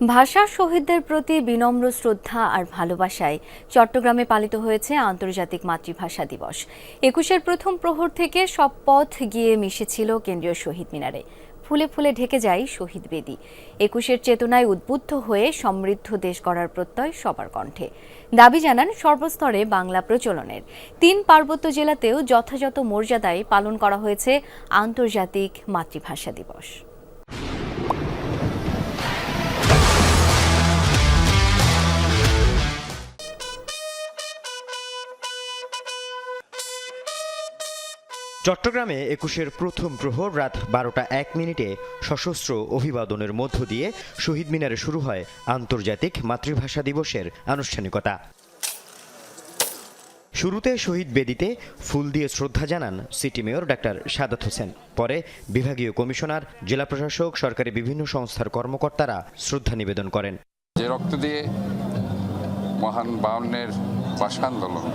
ভাষা শহীদদের প্রতি বিনম্র শ্রদ্ধা আর ভালোবাসায় চট্টগ্রামে পালিত হয়েছে আন্তর্জাতিক মাতৃভাষা দিবস। একুশের প্রথম প্রহর থেকে সব পথ গিয়ে মিশেছিল কেন্দ্রীয় শহীদ মিনারে। ফুলে ফুলে ঢেকে যায় শহীদ বেদি। একুশের চেতনায় উদ্বুদ্ধ হয়ে সমৃদ্ধ দেশ গড়ার প্রত্যয় সবার কণ্ঠে। দাবি জানান সর্বস্তরে বাংলা প্রচলনের। তিন পার্বত্য জেলাতেও যথাযথ মর্যাদায় পালন করা হয়েছে আন্তর্জাতিক মাতৃভাষা দিবস। চট্টগ্রামে একুশের প্রথম প্রহর রাত বারোটা এক মিনিটে সশস্ত্র অভিবাদনের মধ্য দিয়ে শহীদ মিনারে শুরু হয় আন্তর্জাতিক মাতৃভাষা দিবসের আনুষ্ঠানিকতা। শুরুতে শহীদ বেদিতে ফুল দিয়ে শ্রদ্ধা জানান city mayor doctor Sadat Hossain. পরে বিভাগীয় কমিশনার, জেলা প্রশাসক, সরকারি বিভিন্ন সংস্থার কর্মকর্তারা শ্রদ্ধা নিবেদন করেন। যে রক্ত দিয়ে মহান বাউন্নের ভাষা আন্দোলন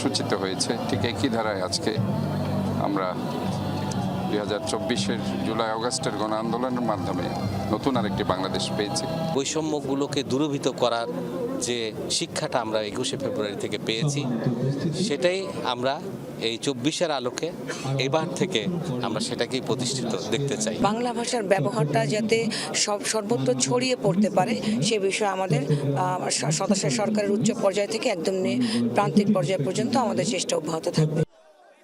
সূচিত হয়েছে, ঠিক একই ধারায় আজকে আমরা দুই হাজার চব্বিশের জুলাই অগস্টের গণ আন্দোলনের মাধ্যমে নতুন আরেকটি বাংলাদেশ পেয়েছি। বৈষম্যগুলোকে দূরীভূত করার যে শিক্ষাটা আমরা একুশে ফেব্রুয়ারি থেকে পেয়েছি সেটাই আমরা এই চব্বিশের আলোকে এবার থেকে আমরা সেটাকেই প্রতিষ্ঠিত দেখতে চাই। বাংলা ভাষার ব্যবহারটা যাতে সব সর্বত্র ছড়িয়ে পড়তে পারে সে বিষয়ে আমাদের সদস্য সরকারের উচ্চ পর্যায় থেকে একদম প্রান্তিক পর্যায় পর্যন্ত আমাদের চেষ্টা অব্যাহত থাকবে।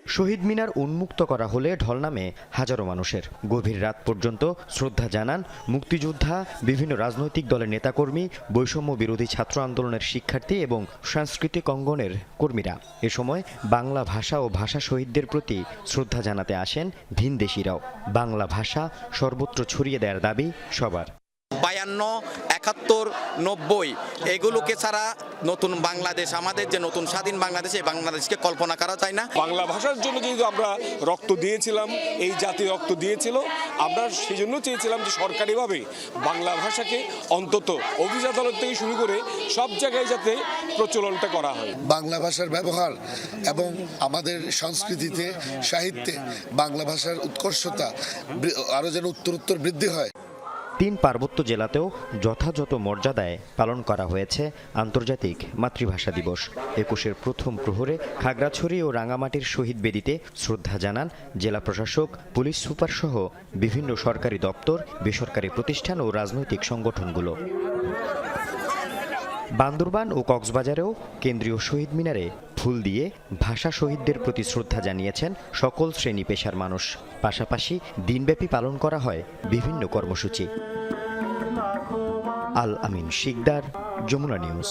শহীদ মিনার উন্মুক্ত করা হলে ঢল নামে হাজারো মানুষের। গভীর রাত পর্যন্ত শ্রদ্ধা জানান মুক্তিযোদ্ধা, বিভিন্ন রাজনৈতিক দলের নেতাকর্মী, বৈষম্য বিরোধী ছাত্র আন্দোলনের শিক্ষার্থী এবং সাংস্কৃতিক অঙ্গনের কর্মীরা। এ সময় বাংলা ভাষা ও ভাষা শহীদদের প্রতি শ্রদ্ধা জানাতে আসেন ভিনদেশিরাও। বাংলা ভাষা সর্বত্র ছড়িয়ে দেওয়ার দাবি সবার। বায়ান্ন একাত্তর নব্বই। এগুলোকে ছাড়া নতুন বাংলাদেশ আমাদের যে নতুন স্বাধীন বাংলাদেশ এই বাংলাদেশকে কল্পনা করা যায় না। বাংলা ভাষার জন্য যেহেতু আমরা রক্ত দিয়েছিলাম এই জাতি রক্ত দিয়েছিল। আমরা সেই জন্য চেয়েছিলাম যে সরকারিভাবে বাংলা ভাষাকে অন্তত অফিস আদালত থেকে শুরু করে সব জায়গায় যাতে প্রচলনটা করা হয়। বাংলা ভাষার ব্যবহার এবং আমাদের সংস্কৃতিতে সাহিত্যে বাংলা ভাষার উৎকর্ষতা আরও আরও যেন উত্তরোত্তর বৃদ্ধি হয়। তিন পার্বত্য জেলাতেও যথাযথ মর্যাদায় পালন করা হয়েছে আন্তর্জাতিক মাতৃভাষা দিবস। একুশের প্রথম প্রহরে খাগড়াছড়ি ও রাঙামাটির শহীদ বেদিতে শ্রদ্ধা জানান জেলা প্রশাসক, পুলিশ সুপার সহ বিভিন্ন সরকারি দপ্তর, বেসরকারি প্রতিষ্ঠান ও রাজনৈতিক সংগঠনগুলো। বান্দরবান ও কক্সবাজারেও কেন্দ্রীয় শহীদ মিনারে ফুল দিয়ে ভাষা শহীদদের প্রতি শ্রদ্ধা জানিয়েছেন সকল শ্রেণি পেশার মানুষ। পাশাপাশি দিনব্যাপী পালন করা হয় বিভিন্ন কর্মসূচি। আল আমিন শিকদার, যমুনা নিউজ।